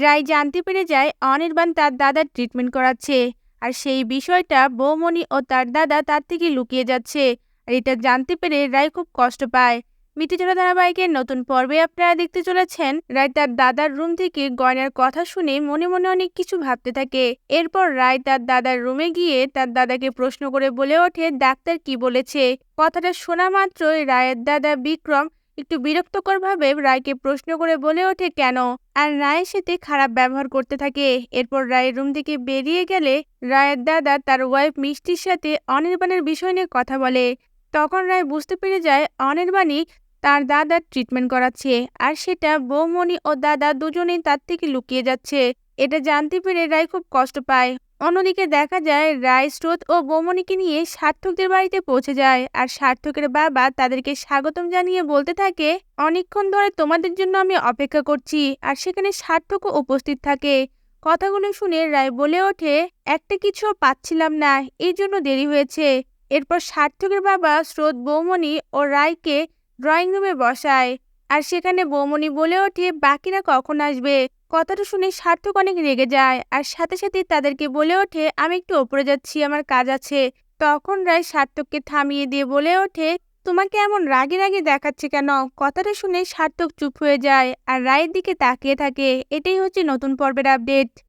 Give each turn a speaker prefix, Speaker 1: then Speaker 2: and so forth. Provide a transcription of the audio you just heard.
Speaker 1: রায় জানতে পেরে যায় অনির্বাণ তার দাদার ট্রিটমেন্ট করাচ্ছে। আর সেই বিষয়টা বৌমণি ও তার দাদা তার থেকে লুকিয়ে যাচ্ছে। আর এটা জানতে পেরে রায় খুব কষ্ট পায়। মিটিচলা ধারাবাহিকের নতুন পর্বে আপনারা দেখতে চলেছেন। রায় তার দাদার রুম থেকে গয়নার কথা শুনে মনে মনে অনেক কিছু ভাবতে থাকে। এরপর রায় তার দাদার রুমে গিয়ে তার দাদাকে প্রশ্ন করে বলে ওঠে, ডাক্তার কি বলেছে? কথাটা শোনা মাত্রই রায়ের দাদা বিক্রম একটু বিরক্তকরভাবে রায়কে প্রশ্ন করে বলে ওঠে, কেন? আর রায়ের সাথে খারাপ ব্যবহার করতে থাকে। এরপর রায়ের রুম থেকে বেরিয়ে গেলে রায়ের দাদা তার ওয়াইফ মিষ্টির সাথে অনির্বাণের বিষয় নিয়ে কথা বলে। তখন রায় বুঝতে পেরে যায় অনির্বাণী তার দাদার ট্রিটমেন্ট করাচ্ছে আর সেটা বৌমণি ও দাদা দুজনেই তার থেকে লুকিয়ে যাচ্ছে। এটা জানতে পেরে রায় খুব কষ্ট পায়। অন্যদিকে দেখা যায় রায় স্রোত ও বৌমণিকে নিয়ে সার্থকদের বাড়িতে পৌঁছে যায় আর সার্থকের বাবা তাদেরকে স্বাগতম জানিয়ে বলতে থাকে, অনেকক্ষণ ধরে তোমাদের জন্য আমি অপেক্ষা করছি আর সেখানে সার্থকও উপস্থিত থাকে। কথাগুলো শুনে রায় বলে ওঠে, একটা কিছু পাচ্ছিলাম না, এই জন্য দেরি হয়েছে। এরপর সার্থকের বাবা স্রোত, বৌমণি ও রায়কে ড্রয়িং রুমে বসায়। আর সেখানে বৌমণি বলে ওঠে, বাকিরা কখন আসবে? কথাটা শুনে সার্থক অনেক রেগে যায় আর সাথে সাথে তাদেরকে বলে ওঠে, আমি একটু ওপরে যাচ্ছি, আমার কাজ আছে। তখন রায় সার্থককে থামিয়ে দিয়ে বলে ওঠে, তোমাকে এমন রাগে রাগে দেখাচ্ছে কেন? কথাটা শুনে সার্থক চুপ হয়ে যায় আর রায়ের দিকে তাকিয়ে থাকে। এটাই হচ্ছে নতুন পর্বের আপডেট।